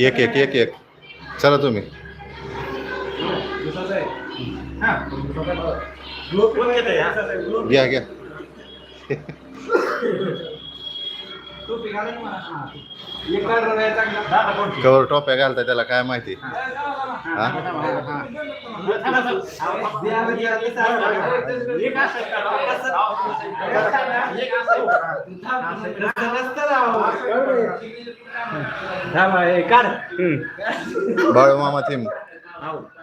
एक एक एक एक. चला तुम्ही. घ्या घ्या. कवर टोप्या घालताय त्याला काय माहिती? हा बाळू मामा थिम.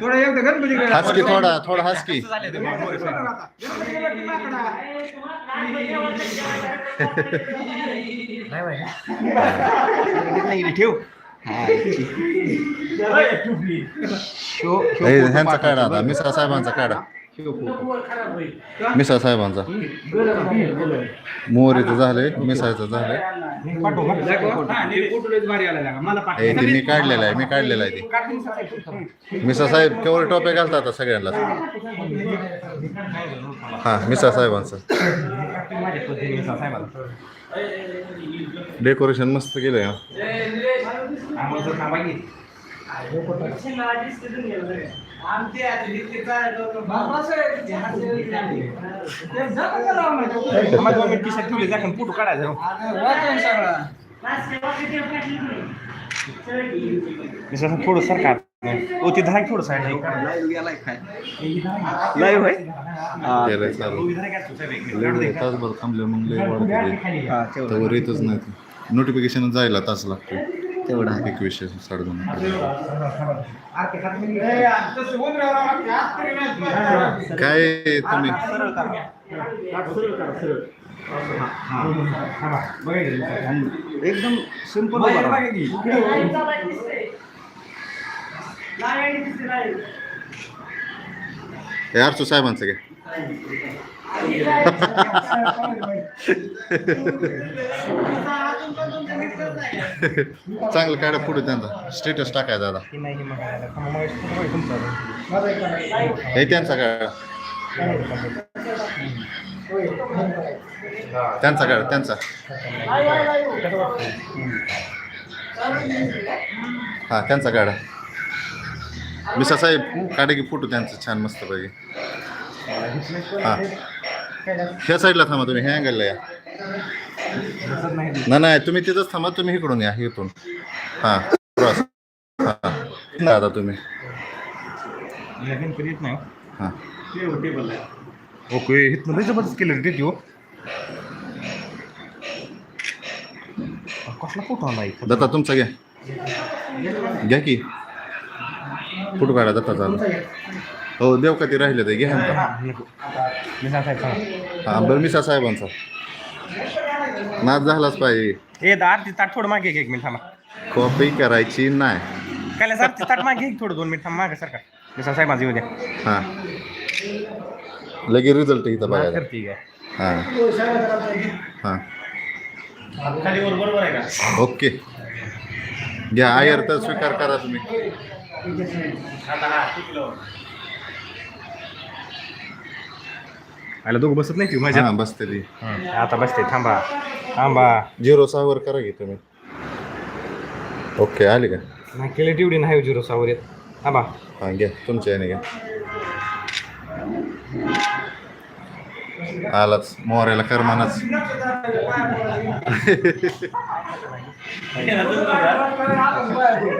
थोडं एकदा गणपतीकडे हस की थोडा थोडा हस की ठेव. ए, ह्यांचा काढा आता मिसा साहेबांचा काढा. मिसा साहेबांचा. मोरीचं झालंय मिसायचं झालंय. ते मी काढलेलं आहे मी काढलेलं आहे ते. मिसा साहेब केवळ टोप्या घालतात आता सगळ्यांना? हा मिसा साहेबांचं. डेकोरेशन मस्त केलंय हा. फोटो काढायचा थोडं सरकार ओ ते धाक थोडं साईड लाईव्ह तासभर थांबले मग लय वाढते. येतच नाही. नोटिफिकेशन जायला तास लागतो. तेवढा एकवीसशे साडेदोन काय तुम्ही? एकदम सिंपल हे अर्चू साहेबांचं काय चांगलं काढा पुढे त्यांचा. स्टेटस टाकाय दादा. हे त्यांचा काढा. त्यांचा काढा त्यांचा. हा त्यांचा काढा. मिसा साहेब काढा की फोटो त्यांचा छान मस्त पाहिजे हा. ह्या साईडला थांबा तुम्ही ह्या अँगलला या. नाही नाही तुम्ही तिथंच थांबा तुम्ही इकडून या इथून. हां क्रॉस हां. आता तुम्ही. हां. ओके इथनं जबरदस्त केलं रे हो कसला फोटो आला दत्ता तुमचा घ्या. घ्या की. फोटो काढा दत्ता चालू हो देव का ते राहिले ते घ्या ना. हां बरं मिसा साहेबांचा. नाच झालाच पाहिजे. ए दार ती ताट थोडं मागे घे एक मिनिट थांबा. कॉपी करायची नाही. काय सर ती ताट मागे घे थोडं दोन मिनिट थांबा मागे सरका मी सांग साहेब माझी येऊ द्या. हां. लगे रिझल्ट इथं बघायला. हां. हां. खाली बरोबर आहे का? ओके. घ्या आयर तर स्वीकार करा तुम्ही. आला दोघं बसत नाही ती माझ्या? हां बसते ती. आता बसते थांबा. थांबा. झिरो सहावर करा की तुम्ही. ओके आली का? नाही केले टिवडी नाही झिरो सावर येत. थांबा. हां घ्या तुमच्या याने घ्या. आलाच मोऱ्याला करमानाच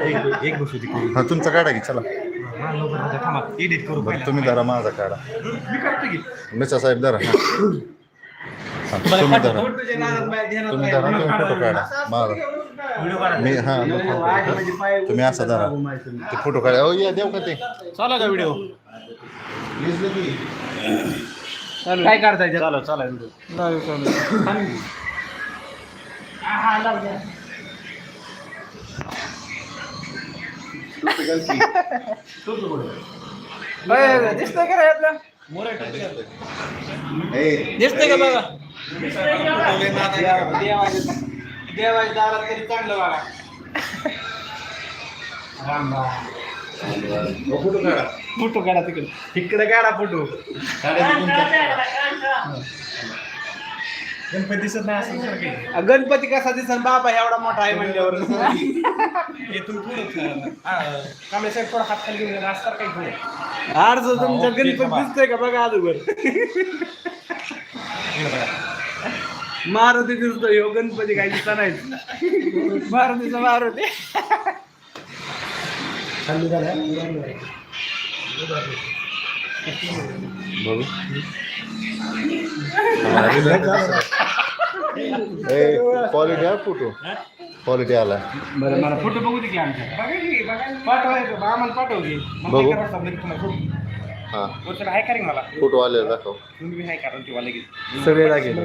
एक एक गोष्ट होती हा तुमचा काढा की चला. थांबा. एडिट करू बरं तुम्ही धरा माझा काढा. मिसा साहेब धरा. हा. हा, तुम्ही धरा. तुम्ही धरा तुम्ही फोटो काढा. माझा मी हा तुम्ही असा धरा. ते फोटो काढा. ओ या देव का ते? चाला का व्हिडिओ? काय करताय चालू चालू दिसतंय का रे दिसतंय का बघा देवाच्या दारात तरी चांगलं बघा राम राम फोटो काढा तिकडे तिकडे काढा फोटो गणपती नाही गणपती कसा दिसन बाबा एवढा मोठा आहे म्हणल्यावर. येथून पुढं कांबळे साहेब थोडा हात खाली घेऊन गेला, काही अर्ज आरच तुमचा गणपती दिसतोय का? बघा अगोदर. मारुती दिसतोय ह्यो गणपती काय दिसता नाही मारुतीचा मारुती. बघू. क्वालिटी आहे फोटो क्वालिटी आला. बरं मला फोटो बघू दे की आमच्या. पाठवायचं आम्हाला पाठव की. मग बघू. हा. फोटो हाय करेन मला? फोटो आले दाखव. तुम्ही बी हाय करा तेव्हा लगेच सगळे लागेल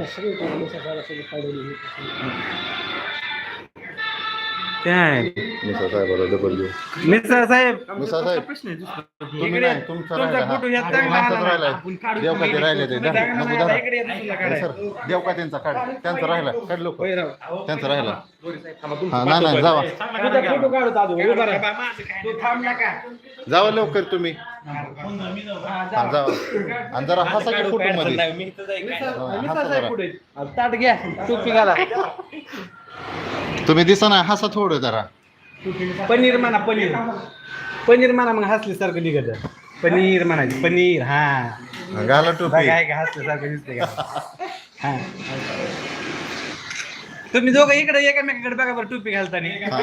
काय? मिसा साहेबाला डबल घेऊ मिस्टर साहेब. मिसा साहेब. प्रश्न आहे दुसरा. तुम्ही इकडे नाही तुमचा तुमचा राहिला फोटो माणसाचा आपण काढू देव का ते राहिले ते तुम्ही धरा. दाखवा नको ना, धरा. इकडे या दुसरीला नाही काढायला. सर देव का त्यांचा काढ. त्यांचा राहिला. काढ लोक होय राव. त्यांचा राहिला. हा नाही नाही जावा. तुझा फोटो काढू दादू उभा राहा. माझं काय? तू थांब नका जावा लवकर तुम्ही. हा जावा. आणि जरा हसा की फोटो मध्ये नाही, मी इथं जाईन काय. हा, मिस्टर हसा साहेब जरा. पुढे आता ताट घ्या. टोपी घाला. तुम्ही दिसा ना हसा थोडं जरा. पनीर म्हणा पनीर. पनीर म्हणा मग हसल्यासारखं निघत. पनीर म्हणायचं पनीर हा. घाला टोपी. आहे का हसल्यासारखं दिसते का? हा. तुम्ही दोघं इकडे एकामेकाकडे बघा बरं टोपी घालताना.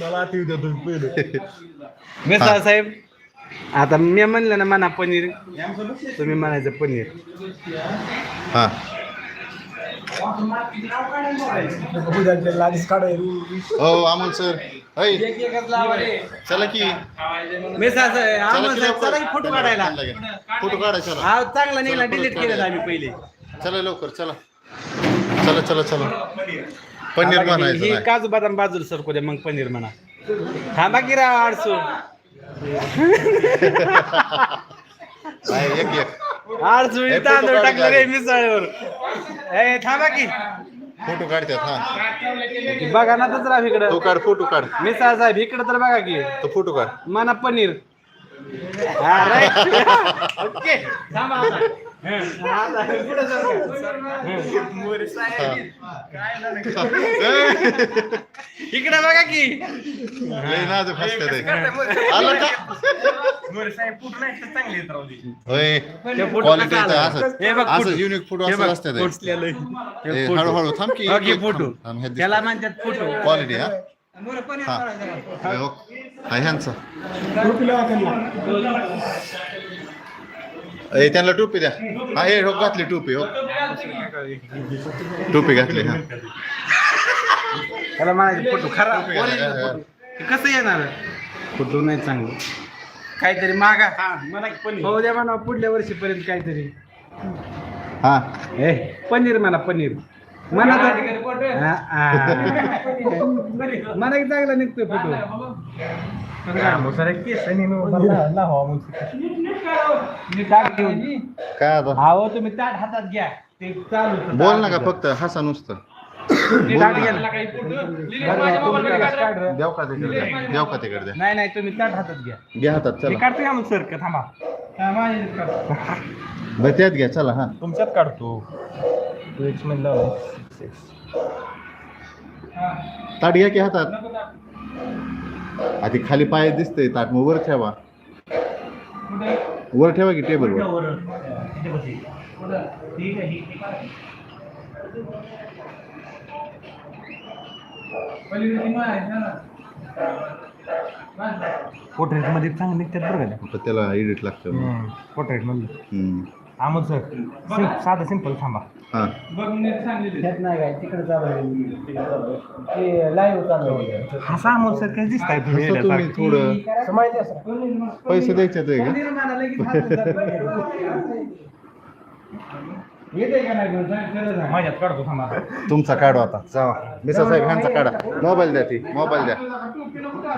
मला आत येऊ द्या तुम्ही पहिले. मिसळ साहेब आता मी म्हणलं ना म्हणा पनीर. तुम्ही म्हणायचं पनीर. हा. हो अमोल सर. चला की. फोटो काढायला. फोटो हा चांगला निघाला डिलीट परत केलं आम्ही पहिले. चला लवकर चला. चला चला चला. पनीर ही नाही. काजू बदाम बाजूला सरकू द्या मग पनीर म्हणा. थांबा की आडसू. नाही, एक एक. हे फोटो तांदूळ टाकलं रे. मिसळवर. ए थांबा की. फोटो काढतात हा बघा ना तच राव इकडं. तो काढ फोटो काढ. मिसळ साहेब इकडं तर बघा की. तो फोटो काढ. म्हणा पनीर. हा राईट. ओके. थांबा आता. हं. इकडे बघा की. नाजूक आलं नाही. होय. ते फोटो क्वालिटी? असं हे बघ असं फोटो. युनिक फोटो असं असतं. हळूहळू थांब की फोटो. त्याला म्हणतात फोटो. क्वालिटी हा? हा. होय, हो. हा ह्यांचा. ए त्यांना टोपी द्या. हा हे हो घातली टोपी हो. टोपी घातली हा. त्याला म्हणायचे फोटो खरा. टोपी घातली, original हा, हा. फोटो. हे कसं येणार? फोटो नाही चांगलं. काहीतरी मागा. हो द्या म्हणा पुढल्या वर्षीपर्यंत काहीतरी. हा. ए पनीर म्हणा पनीर. हा, हा. म्हणा की चांगला निघतोय फोटो. मी ताट घेऊन. काय आता? हा तुम्ही ताट हातात घ्या. ते चालू बोल ना का फक्त हसा नुसतं. ते ताट घ्या ना. देव का तिकडे द्या देव का तिकडे द्या नाही नाही तुम्ही ताट हातात घ्या. घ्या हातात मी चला. काढतो का मग सर का थांबा. बरं त्यात घ्या चला हा. तुमच्यात काढतो. तू एक म्हणलं ताट घ्या की हातात? आधी खाली पाय दिसतंय ताट मग वर ठेवा. वर ठेवा की टेबलवर पोर्ट्रेटमध्ये चांगलं निघतात बरं का? त्याला एडिट लागतं. पोर्ट्रेट मधलं. हम्म. आमोद सर सिम- साधं सिंपल थांबा. हा. हसा आमोद सर काय दिसताय तुम्ही असं. थोडं पैसे द्यायचे ते का? पनीर म्हणा लगेच हातात जातं. येते का नाही पण सांग, खरं सांग. माझ्यात काढतो थांबा. तुमचा काढू आता. जावा. मिसा साहेब ह्यांचा काढा. मोबाईल द्या ती. मोबाईल द्या.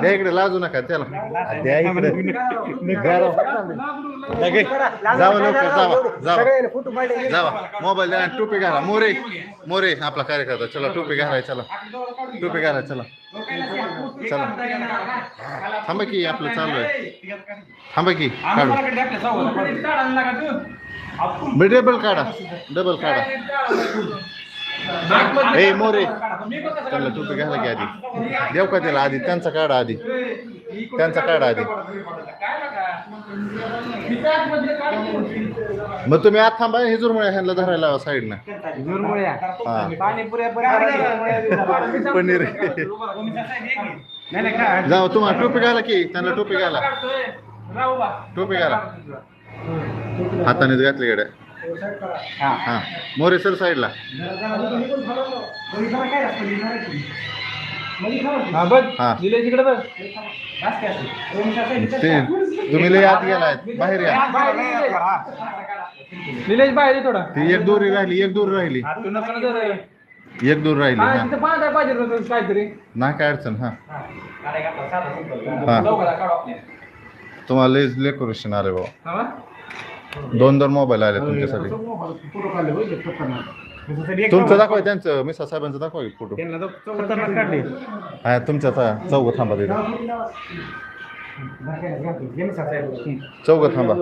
द्या इकडे लाजू नका त्याला. द्या इकडे. जावा लवकर जावा जावा. जावा. मोबाईल द्या आणि टोपी घाला. मोरे. मोरे आपला कार्यकर्ता. चला टोपी घालाय चला. टोपी घालाय चला. चला. थांबा की आपलं चालू आहे. थांबा की काढू. डबल काढा. डबल काढा. ए मोरे. त्यांना टोपी घाला की आधी. देव का त्याला आधी? त्यांचा काढा आधी. त्यांचा काढा? आधी. मग तुम्ही आत थांबा हे जुरमुळे ह्यांना धरायला लावा साईडनं. हा. पनीर. नाही नाही काय? जाऊ तुम्हाला टोपी घाला की त्यांना टोपी घाला. टोपी घाला. हातानेच घातली गड्या. हा. हा. मोरे सर साईडला. हा बघ. बघ. ते तुम्ही लय आत गेलाय बाहेर या. निलेश. बाहेर थोडा. ती एक दोरी राहिली एक दोरी राहिली. एक दोरी राहिली हा पाहिजे काहीतरी. नाही काय अडचण हा. हा तुम्हाला लय डेकोरेशन आले बाबा. हा? दोन दोन मोबाईल आले तुमच्यासाठी. तुमचं दाखवा त्यांचं मिसा साहेबांचं दाखवा की फोटो. हा तुमच्या चौघ थांबा तिथे. चौघ थांबा.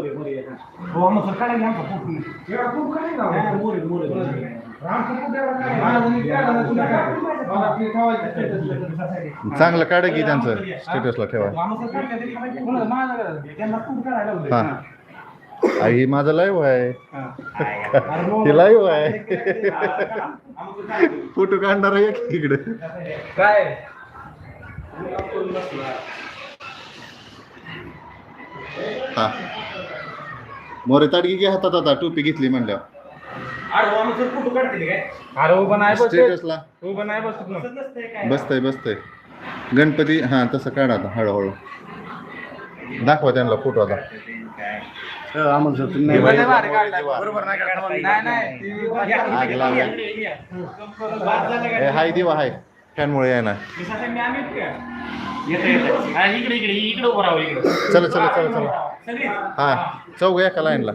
चांगलं काढा की त्यांचं. स्टेटसला ठेवा. हा. आ, ही माझं लाईव्ह आहे. हे लाईव्ह आहे? फोटो काढणार आहे की इकडे. काय? हा. मोरे ताडगी घे हातात आता टोपी घेतली म्हणल्यावर. अरे उभं नाही बसत. स्टेटसला उभं नाही बसत ना. बसतंय बसतंय. गणपती हा तसं काढा आता हळूहळू. दाखवा त्यांना फोटो आता. नाही भारी काढला. नाही. नाही ती- आग लावल्या ए, हाय दिवा हाय. फॅनमुळे आहे ना. इकडे इकडे इकडे उभं राहू इकडे. चला चला चला चला. हा चौघ एका लाईनला.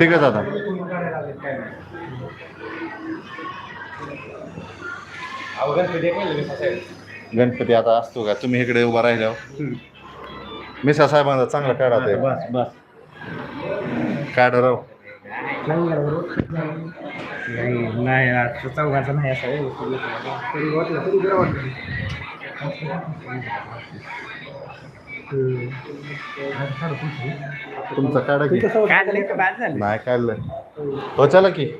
तिघच आता. गणपती आता असतो का? तुम्ही इकडे उभा राहिल्यावर. मिसा साहेबांचा चांगला काढा ते. बस बस काढा राव. नाही नाही चौघाचा असं तुमचा काढा की. नाही काढलं. हो चला की.